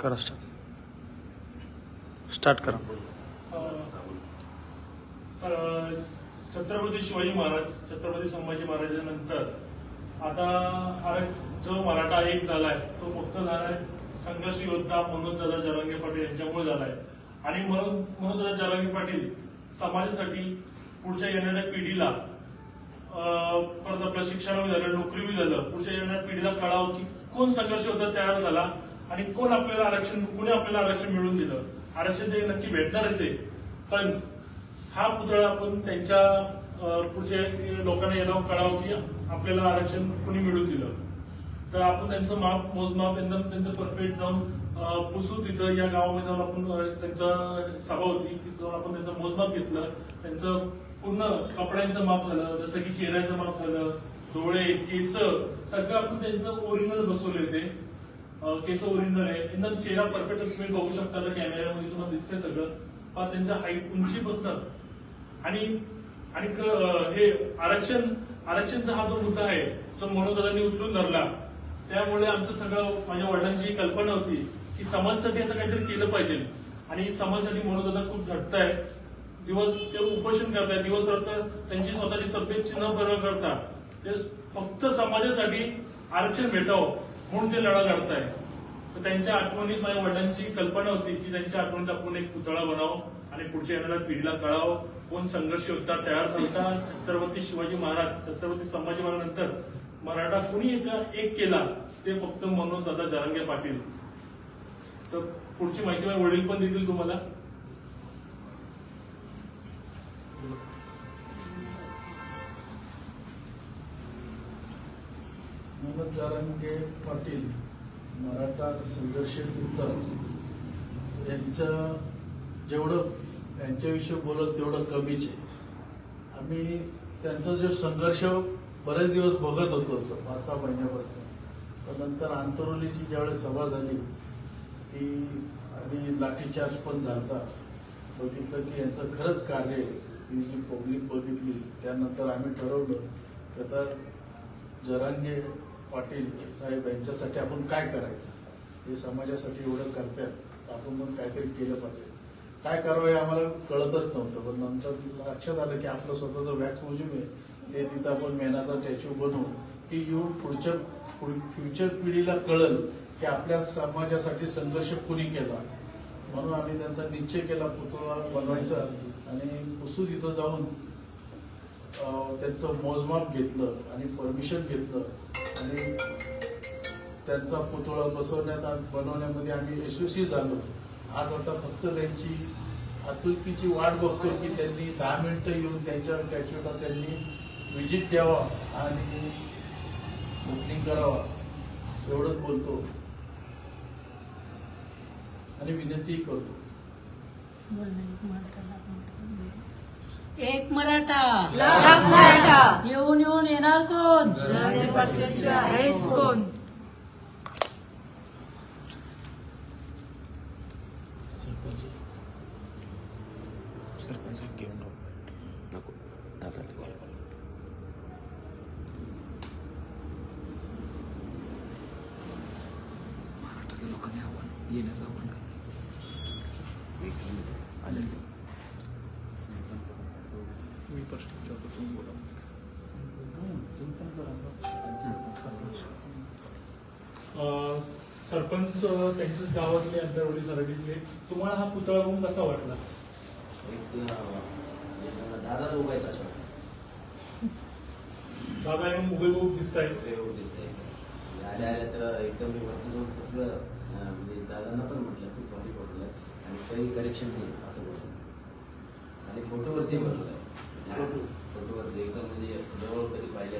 करा start start करा। स- छत्रपती शिवाजी महाराज छत्रपती संभाजी महाराजांनंतर आता हा जो मराठा एक झालाय तो फक्त झालाय संघर्ष योद्धा मनोज दादा जरांगे पाटील यांच्यामुळे झालाय. आणि म्हणून मनोज दादा जरांगे पाटील समाजासाठी पुढच्या येणाऱ्या पिढीला परत आपलं शिक्षण झालं नोकरीबी झालं पुढच्या येणाऱ्या पिढीला कळावं की कोण संघर्ष योद्धा तयार झाला आणि कोण आपल्याला आरक्षण कोणी आपल्याला आरक्षण मिळवून दिलं. आरक्षण ते नक्की भेटणारच आहे. पण हा पुतळा आपण त्यांच्या पुढचे लोकांना याला कळावं की आपल्याला आरक्षण कुणी मिळून दिलं. तर आपण त्यांचं माप मोजमाप एकदम त्यांचं परफेक्ट जाऊन पुसू तिथं या गावामध्ये जाऊन आपण त्यांचा सभा होती तिथं जाऊन आपण त्यांचं मोजमाप घेतलं. त्यांचं पूर्ण कपड्यांचं माप झालं जसं की चेहऱ्याचं माप झालं डोळे केस सगळं आपण त्यांचं ओरिजिनल बसवले होते. केस ओरिजिनल आहे. एकदम चेहरा परफेक्ट तुम्ही बघू शकता कॅमेऱ्यामध्ये तुम्हाला दिसते सगळं. त्यांच्या हाईट उंची बसणं आणि आणि हे आरक्षण आरक्षणचा हा जो मुद्दा आहे जो मनोदादांनी उचलून धरला त्यामुळे आमचं सगळं माझ्या वडिलांची कल्पना होती की समाजासाठी आता काहीतरी केलं पाहिजे. आणि समाजासाठी मनोदादा खूप झटताय. दिवस ते उपोषण करताय. दिवस रात्र त्यांची स्वतःची तब्येतची न पर्वा करता ते फक्त समाजासाठी आरक्षण भेटावं म्हणून ते लढा लढताय. तर त्यांच्या आठवणीत माझ्या वडिलांची कल्पना होती की त्यांच्या आठवणीत आपण एक पुतळा बनावं. आणि पुढच्या येणाऱ्या पिढीला कळावं कोण संघर्ष होता तयार झालता छत्रपती शिवाजी महाराज छत्रपती संभाजी महाराजांनंतर मराठा कुणी एका एक केला ते फक्त मनोज दादा जरांगे पाटील. तर पुढची माहिती माझे वडील पण देतील तुम्हाला. मनोज जारंगे पाटील मराठा संघर्ष यांच्या जेवढं त्यांच्याविषयी बोलत तेवढं कमीच आहे. आम्ही त्यांचा जो संघर्ष बरेच दिवस बघत होतो असं पाच सहा महिन्यापासून. पण नंतर आंतरोलीची ज्यावेळेस सभा झाली ती आणि लाठीचार्ज पण झालता. बघितलं की यांचं खरंच कार्य आहे. ही जी पब्लिक बघितली त्यानंतर आम्ही ठरवलं की आता जरांगे पाटील साहेब यांच्यासाठी आपण काय करायचं? हे समाजासाठी एवढं करतात आपण पण काहीतरी केलं पाहिजे. काय करावं हे आम्हाला कळतच नव्हतं. पण नंतर लक्षात आलं की आपलं स्वतःचं वॅक्स मोजूम आहे. ते तिथं आपण मेनाचा स्टॅच्यू बनवू. की येऊन पुढच्या फ्युचर पिढीला कळल की आपल्या समाजासाठी संघर्ष कुणी केला. म्हणून आम्ही त्यांचा निश्चय केला पुतळा बनवायचा. आणि कुसू तिथं जाऊन त्यांचं मोजमाप घेतलं आणि परमिशन घेतलं. आणि त्यांचा पुतळा बसवण्यात बनवण्यामध्ये आम्ही यशस्वी झालो. आज आता फक्त त्यांची आतुरकीची वाट बघतो की त्यांनी दहा मिनिटं येऊन त्यांच्या स्टॅच्यूला त्यांनी व्हिजिट द्यावा आणि ओपनिंग करावा एवढंच बोलतो. आणि विनंतीही करतो. एक मराठा लाख मराठा. येऊन येऊन येणार कोण? कोण सरपंच सरपंच घेऊन नको दादा मराठातल्या लोकांनी आव्हान येण्याचं आव्हान आले मी प्रश्न विचारतो तुम्ही बोला. सरपंच त्यांच्याच गावातले अंतरवली सराटीतले तुम्हाला हा पुतळा बघून कसा वाटला? दादा उभा आहेत दादा आणि मोबाईल खूप दिसत आहेत दिसतंय. आल्या आल्या तर एकदम मी वरती जाऊन सगळं दादांना पण म्हटलं खूप भारी पडलं आणि काही करेक्शन नाही असं बोलतो. आणि फोटोवरती बोललं फोटोवरती एकदम म्हणजे जवळ कधी पाहिलेलं